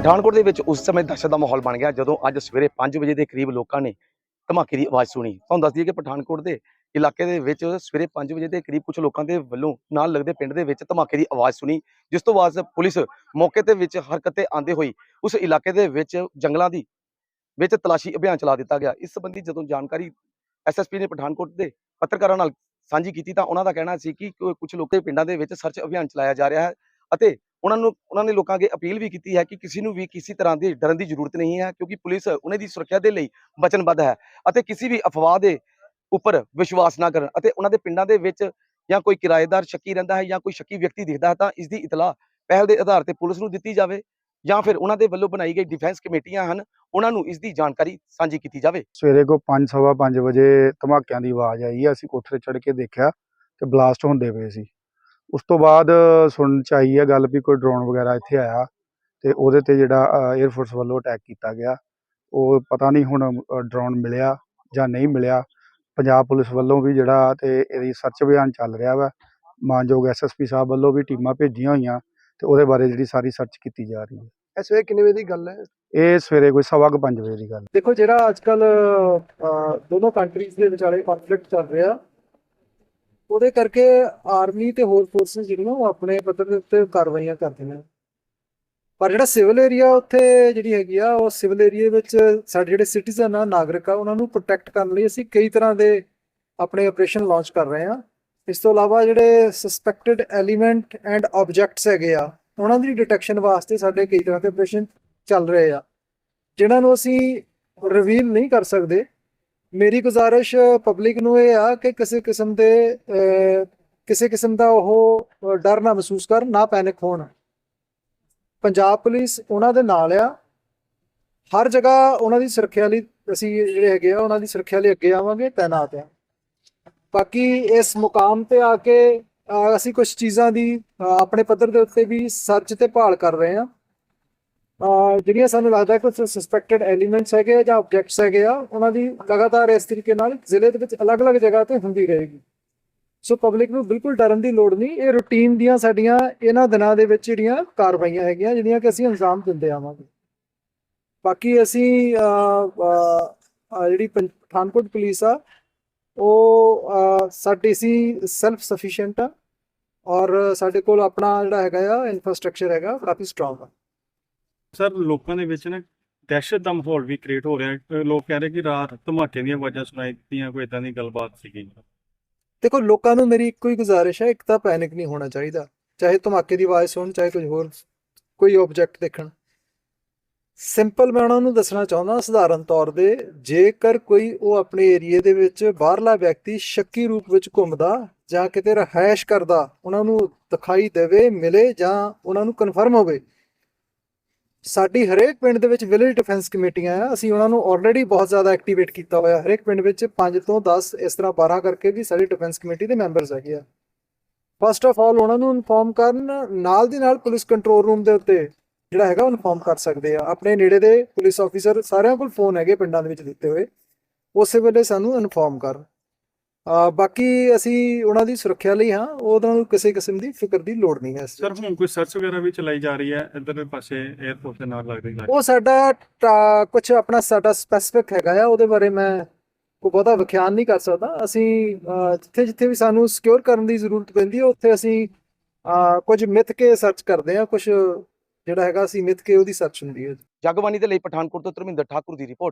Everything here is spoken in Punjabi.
ਪਠਾਨਕੋਟ ਦੇ ਵਿੱਚ ਉਸ ਸਮੇਂ ਦਹਿਸ਼ਤ ਦਾ ਮਾਹੌਲ ਬਣ ਗਿਆ, ਜਦੋਂ ਅੱਜ ਸਵੇਰੇ 5 ਵਜੇ ਦੇ ਕਰੀਬ ਲੋਕਾਂ ਨੇ ਧਮਾਕੇ ਦੀ ਆਵਾਜ਼ ਸੁਣੀ। ਤੁਹਾਨੂੰ ਦੱਸ ਦਈਏ ਕਿ ਪਠਾਨਕੋਟ ਦੇ ਇਲਾਕੇ ਦੇ ਵਿੱਚ ਸਵੇਰੇ 5 ਵਜੇ ਦੇ ਕਰੀਬ ਕੁਝ ਲੋਕਾਂ ਦੇ ਵੱਲੋਂ ਨਾਲ ਲੱਗਦੇ ਪਿੰਡ ਦੇ ਵਿੱਚ ਧਮਾਕੇ ਦੀ ਆਵਾਜ਼ ਸੁਣੀ, ਜਿਸ ਤੋਂ ਬਾਅਦ ਪੁਲਿਸ ਮੌਕੇ ਤੇ ਵਿੱਚ ਹਰਕਤ ਤੇ ਆਂਦੇ ਹੋਈ ਉਸ ਇਲਾਕੇ ਦੇ ਵਿੱਚ ਜੰਗਲਾਂ ਦੀ ਵਿੱਚ ਤਲਾਸ਼ੀ ਅਭਿਆਨ ਚਲਾ ਦਿੱਤਾ ਗਿਆ। ਇਸ ਸੰਬੰਧੀ ਜਦੋਂ ਜਾਣਕਾਰੀ ਐਸਐਸਪੀ ਨੇ ਪਠਾਨਕੋਟ ਦੇ ਪੱਤਰਕਾਰਾਂ ਨਾਲ ਸਾਂਝੀ ਕੀਤੀ ਤਾਂ ਉਹਨਾਂ ਦਾ ਕਹਿਣਾ ਸੀ ਕਿ ਕੁਝ ਲੋਕੇ ਪਿੰਡਾਂ ਦੇ ਵਿੱਚ ਸਰਚ ਅਭਿਆਨ ਚਲਾਇਆ ਜਾ ਰਿਹਾ ਹੈ ਅਤੇ ਉਹਨਾਂ ਨੂੰ, ਉਹਨਾਂ ਨੇ ਲੋਕਾਂ ਅੱਗੇ ਅਪੀਲ ਵੀ ਕੀਤੀ ਹੈ ਕਿ ਕਿਸੇ ਨੂੰ ਵੀ ਕਿਸੇ ਤਰ੍ਹਾਂ ਦੀ ਡਰਨ ਦੀ ਜ਼ਰੂਰਤ ਨਹੀਂ ਹੈ, ਕਿਉਂਕਿ ਪੁਲਿਸ ਉਹਨਾਂ ਦੀ ਸੁਰੱਖਿਆ ਦੇ ਲਈ ਵਚਨਬੱਧ ਹੈ ਅਤੇ ਕਿਸੇ ਵੀ ਅਫਵਾਹ ਦੇ ਉੱਪਰ ਵਿਸ਼ਵਾਸ ਨਾ ਕਰਨ ਅਤੇ ਉਹਨਾਂ ਦੇ ਪਿੰਡਾਂ ਦੇ ਵਿੱਚ ਜਾਂ ਕੋਈ ਕਿਰਾਏਦਾਰ ਸ਼ੱਕੀ ਰਹਿੰਦਾ ਹੈ ਜਾਂ ਕੋਈ ਸ਼ੱਕੀ ਵਿਅਕਤੀ ਦਿਖਦਾ ਹੈ ਤਾਂ ਇਸ ਦੀ ਇਤਲਾਹ ਪਹਿਲ ਦੇ ਆਧਾਰ ਤੇ ਪੁਲਿਸ ਨੂੰ ਦਿੱਤੀ ਜਾਵੇ ਜਾਂ ਫਿਰ ਉਹਨਾਂ ਦੇ ਵੱਲੋਂ ਬਣਾਈ ਗਈ ਡਿਫੈਂਸ ਕਮੇਟੀਆਂ ਹਨ, ਉਹਨਾਂ ਨੂੰ ਇਸ ਦੀ ਜਾਣਕਾਰੀ ਸਾਂਝੀ ਕੀਤੀ ਜਾਵੇ। ਸਵੇਰੇ ਕੋ 5:30 ਪੰਜ ਵਜੇ ਧਮਾਕਿਆਂ ਦੀ ਆਵਾਜ਼ ਆਈ ਹੈ, ਅਸੀਂ ਕੋਠੇ ਚੜ ਕੇ ਦੇਖਿਆ ਤੇ ਬਲਾਸਟ ਹੁੰਦੇ ਪਏ ਸੀ। ਉਸ ਤੋਂ ਬਾਅਦ ਸੁਣਨ ਚ ਆਈ ਹੈ ਗੱਲ ਵੀ ਕੋਈ ਡਰੋਨ ਵਗੈਰਾ ਇੱਥੇ ਆਇਆ ਤੇ ਉਹਦੇ ਤੇ ਜਿਹੜਾ 에ਅਰ ਫੋਰਸ ਵੱਲੋਂ ਅਟੈਕ ਕੀਤਾ ਗਿਆ। ਉਹ ਪਤਾ ਨਹੀਂ ਹੁਣ ਡਰੋਨ ਮਿਲਿਆ ਜਾਂ ਨਹੀਂ ਮਿਲਿਆ। ਪੰਜਾਬ ਪੁਲਿਸ ਵੱਲੋਂ ਵੀ ਜਿਹੜਾ ਤੇ ਇਹਦੀ ਸਰਚ ਅਭਿਆਨ ਚੱਲ ਰਿਹਾ ਵਾ ਮਾਨਯੋਗ ਐਸਐਸਪੀ ਸਾਹਿਬ ਵੱਲੋਂ ਵੀ ਟੀਮਾਂ ਭੇਜੀਆਂ ਹੋਈਆਂ ਤੇ ਉਹਦੇ ਬਾਰੇ ਜਿਹੜੀ ਸਾਰੀ ਸਰਚ ਕੀਤੀ ਜਾ ਰਹੀ ਹੈ। ਇਸ ਵੇਲੇ ਕਿੰਨੇ ਵਜੇ ਦੀ ਗੱਲ ਹੈ? ਇਹ ਸਵੇਰੇ ਕੋਈ ਸਵਾ ਕੁ ਪੰਜ ਵਜੇ ਦੀ ਗੱਲ ਦੇਖੋ ਜਿਹੜਾ ਅੱਜ ਕੱਲ ਦੋਨੋਂ ਕੰਟਰੀਜ਼ ਦੇ ਵਿਚਾਲੇ ਕੰਫਲਿਕਟ ਚੱਲ ਰਿਹਾ ਉਹਦੇ ਕਰਕੇ ਆਰਮੀ ਤੇ ਹੋਰ ਫੋਰਸਸ ਜਿਹੜੀਆਂ ਉਹ ਆਪਣੇ ਪੱਧਰ ਦੇ ਉੱਤੇ ਕਾਰਵਾਈਆਂ ਕਰਦੇ ਨੇ। ਪਰ ਜਿਹੜਾ ਸਿਵਲ ਏਰੀਆ ਉੱਥੇ ਜਿਹੜੀ ਹੈਗੀ ਆ, ਉਹ ਸਿਵਲ ਏਰੀਆ ਵਿੱਚ ਸਾਡੇ ਜਿਹੜੇ ਸਿਟੀਜ਼ਨ ਆ, ਨਾਗਰਿਕ ਆ, ਉਹਨਾਂ ਨੂੰ ਪ੍ਰੋਟੈਕਟ ਕਰਨ ਲਈ ਅਸੀਂ ਕਈ ਤਰ੍ਹਾਂ ਦੇ ਆਪਣੇ ਆਪਰੇਸ਼ਨ ਲਾਂਚ ਕਰ ਰਹੇ ਹਾਂ ਇਸ ਤੋਂ ਇਲਾਵਾ ਜਿਹੜੇ ਸਸਪੈਕਟਡ ਐਲੀਮੈਂਟ ਐਂਡ ਆਬਜੈਕਟਸ ਹੈਗੇ ਆ, ਉਹਨਾਂ ਦੀ ਡਿਟੈਕਸ਼ਨ ਵਾਸਤੇ ਸਾਡੇ ਕਈ ਤਰ੍ਹਾਂ ਦੇ ਆਪਰੇਸ਼ਨ ਚੱਲ ਰਹੇ ਆ, ਜਿਨ੍ਹਾਂ ਨੂੰ ਅਸੀਂ ਰਿਵੀਲ ਨਹੀਂ ਕਰ ਸਕਦੇ ਮੇਰੀ ਗੁਜ਼ਾਰਿਸ਼ ਪਬਲਿਕ ਨੂੰ ਇਹ ਆ ਕਿ ਕਿਸੇ ਕਿਸਮ ਦੇ ਕਿਸੇ ਕਿਸਮ ਦਾ ਉਹ ਡਰ ਨਾ ਮਹਿਸੂਸ ਕਰਨ, ਨਾ ਪੈਨਿਕ ਹੋਣ। ਪੰਜਾਬ ਪੁਲਿਸ ਉਹਨਾਂ ਦੇ ਨਾਲ ਆ। ਹਰ ਜਗ੍ਹਾ ਉਹਨਾਂ ਦੀ ਸੁਰੱਖਿਆ ਲਈ ਅਸੀਂ ਜਿਹੜੇ ਹੈਗੇ ਆ, ਉਹਨਾਂ ਦੀ ਸੁਰੱਖਿਆ ਲਈ ਅੱਗੇ ਆਵਾਂਗੇ ਤਾਇਨਾਤ ਆ। ਬਾਕੀ ਇਸ ਮੁਕਾਮ ਤੇ ਆ ਕੇ ਅਸੀਂ ਕੁਝ ਚੀਜ਼ਾਂ ਦੀ ਆਪਣੇ ਪੱਧਰ ਦੇ ਉੱਤੇ ਵੀ ਸਰਚ ਤੇ ਭਾਲ ਕਰ ਰਹੇ ਆ। ਜਿਹੜੀਆਂ ਸਾਨੂੰ ਲੱਗਦਾ ਹੈ ਕੁਝ ਸਸਪੈਕਟਡ ਐਲੀਮੈਂਟਸ ਹੈਗੇ ਆ ਜਾਂ ਆਬਜੈਕਟਸ ਹੈਗੇ ਆ ਉਹਨਾਂ ਦੀ ਲਗਾਤਾਰ ਇਸ ਤਰੀਕੇ ਨਾਲ ਜ਼ਿਲ੍ਹੇ ਦੇ ਵਿੱਚ ਅਲੱਗ-ਅਲੱਗ ਜਗ੍ਹਾ ਤੇ ਹੁੰਦੀ ਰਹੇਗੀ। ਸੋ ਪਬਲਿਕ ਨੂੰ ਬਿਲਕੁਲ ਡਰਨ ਦੀ ਲੋੜ ਨਹੀਂ ਇਹ ਰੂਟੀਨ ਦੀਆਂ ਸਾਡੀਆਂ ਇਹਨਾਂ ਦਿਨਾਂ ਦੇ ਵਿੱਚ ਜਿਹੜੀਆਂ ਕਾਰਵਾਈਆਂ ਹੈਗੀਆਂ ਜਿਹੜੀਆਂ ਕਿ ਅਸੀਂ ਅੰਜਾਮ ਦਿੰਦੇ ਆਵਾਂਗੇ। ਬਾਕੀ ਅਸੀਂ ਜਿਹੜੀ ਪੰ- ਪਠਾਨਕੋਟ ਪੁਲਿਸ ਆ ਉਹ ਅਹ, ਸਾਡੀ ਸੀ ਸੈਲਫ ਸਫੀਸ਼ੀਐਂਟ ਆ ਔਰ ਸਾਡੇ ਕੋਲ ਆਪਣਾ ਜਿਹੜਾ ਹੈਗਾ ਆ ਇਨਫਰਾਸਟ੍ਰਕਚਰ ਹੈਗਾ ਕਾਫੀ ਸਟਰੋਂਗ ਆ। ਸਰ, ਲੋਕਾਂ ਦੇ ਵਿੱਚ ਨਾ ਦਹਿਸ਼ਤ ਦਾ ਮਾਹੌਲ ਵੀ ਕ੍ਰੀਏਟ ਹੋ ਰਿਹਾ ਲੋਕ ਕਹਿ ਰਹੇ ਕਿ ਰਾਤ ਧਮਾਕੇ ਦੀਆਂ ਆਵਾਜ਼ਾਂ ਸੁਣਾਈ ਦਿੱਤੀਆਂ, ਕੋਈ ਇਦਾਂ ਦੀ ਗੱਲਬਾਤ ਸੀਗੀ। ਦੇਖੋ, ਲੋਕਾਂ ਨੂੰ ਮੇਰੀ ਇੱਕੋ ਹੀ ਗੁਜ਼ਾਰਿਸ਼ ਹੈ, ਇੱਕ ਤਾਂ ਪੈਨਿਕ ਨਹੀਂ ਹੋਣਾ ਚਾਹੀਦਾ। ਚਾਹੇ ਧਮਾਕੇ ਦੀ ਆਵਾਜ਼ ਸੁਣ ਚਾਹੇ ਕੁਝ ਹੋਰ ਕੋਈ ਆਬਜੈਕਟ ਦੇਖਣ। ਸਿੰਪਲ ਮੈਂ ਉਹਨਾਂ ਨੂੰ ਦੱਸਣਾ ਚਾਹੁੰਦਾ, ਸਧਾਰਨ ਤੌਰ ਦੇ ਜੇਕਰ ਕੋਈ ਉਹ ਆਪਣੇ ਏਰੀਆ ਦੇ ਵਿੱਚ ਬਾਹਰਲਾ ਵਿਅਕਤੀ ਸ਼ੱਕੀ ਰੂਪ ਵਿੱਚ ਘੁੰਮਦਾ ਜਾਂ ਕਿਤੇ ਰਹਿائش ਕਰਦਾ, ਉਹਨਾਂ ਨੂੰ ਦਿਖਾਈ ਦੇਵੇ, ਮਿਲੇ ਜਾਂ ਉਹਨਾਂ ਨੂੰ ਕਨਫਰਮ ਹੋਵੇ ਸਾਡੀ ਹਰੇਕ ਪਿੰਡ ਦੇ ਵਿੱਚ ਵਿਲੇਜ ਡਿਫੈਂਸ ਕਮੇਟੀਆਂ ਆ, ਅਸੀਂ ਉਹਨਾਂ ਨੂੰ ਆਲਰੇਡੀ ਬਹੁਤ ਜ਼ਿਆਦਾ ਐਕਟੀਵੇਟ ਕੀਤਾ ਹੋਇਆ। ਹਰੇਕ ਪਿੰਡ ਵਿੱਚ 5 ਤੋਂ 10 ਇਸ ਤਰ੍ਹਾਂ 12 ਕਰਕੇ ਵੀ ਸਾਡੀ ਡਿਫੈਂਸ ਕਮੇਟੀ ਦੇ ਮੈਂਬਰਸ ਹੈਗੇ ਆ। ਫਸਟ ਆਫ ਆਲ ਉਹਨਾਂ ਨੂੰ ਇਨਫੋਰਮ ਕਰਨ, ਨਾਲ ਦੀ ਨਾਲ ਪੁਲਿਸ ਕੰਟਰੋਲ ਰੂਮ ਦੇ ਉੱਤੇ ਜਿਹੜਾ ਹੈਗਾ ਉਹ ਇਨਫੋਰਮ ਕਰ ਸਕਦੇ ਆ। ਆਪਣੇ ਨੇੜੇ ਦੇ ਪੁਲਿਸ ਆਫੀਸਰ ਸਾਰਿਆਂ ਕੋਲ ਫੋਨ ਹੈਗੇ ਪਿੰਡਾਂ ਦੇ ਵਿੱਚ ਦਿੱਤੇ ਹੋਏ। ਉਸੇ ਵੇਲੇ ਸਾਨੂੰ ਇਨਫੋਰਮ ਕਰ। ਬਾਕੀ ਅਸੀਂ ਉਹਨਾਂ ਦੀ ਸੁਰੱਖਿਆ ਲਈ ਹਾਂ ਉਹਨਾਂ ਨੂੰ ਕਿਸੇ ਕਿਸਮ ਦੀ ਫਿਕਰ ਦੀ ਲੋੜ ਨਹੀਂ ਹੈ ਸਰ। ਹੁਣ ਕੋਈ ਸਰਚ ਵਗੈਰਾ ਵੀ ਚਲਾਈ ਜਾ ਰਹੀ ਹੈ ਇਧਰਲੇ ਪਾਸੇ 에ਅਰਪੋਰਟ ਦੇ ਨਾਲ ਲੱਗਦੀ ਲੱਗ ਉਹ ਸਾਡਾ ਕੁਝ ਆਪਣਾ ਸਾਡਾ ਸਪੈਸਿਫਿਕ ਹੈਗਾ ਆ ਉਹਦੇ ਬਾਰੇ ਮੈਂ ਕੋਈ ਬਹੁਤਾ ਵਿਖਿਆਨ ਨਹੀਂ ਕਰ ਸਕਦਾ। ਅਸੀਂ ਜਿੱਥੇ ਜਿੱਥੇ ਵੀ ਸਾਨੂੰ ਸਿਕਿਉਰ ਕਰਨ ਦੀ ਜ਼ਰੂਰਤ ਪੈਂਦੀ ਹੈ ਉੱਥੇ ਅਸੀਂ ਅਹ, ਕੁਝ ਮਿੱਥ ਕੇ ਸਰਚ ਕਰਦੇ ਆ ਕੁਝ ਜਿਹੜਾ ਹੈਗਾ ਅਸੀਂ ਮਿੱਥ ਕੇ ਉਹਦੀ ਸਰਚ ਹੁੰਦੀ ਹੈ ਜਗਬਾਣੀ ਦੇ ਲਈ ਪਠਾਨਕੋਟ ਤੋਂ ਧਰਮਿੰਦਰ ਠਾਕੁਰ ਦੀ ਰਿਪੋਰਟ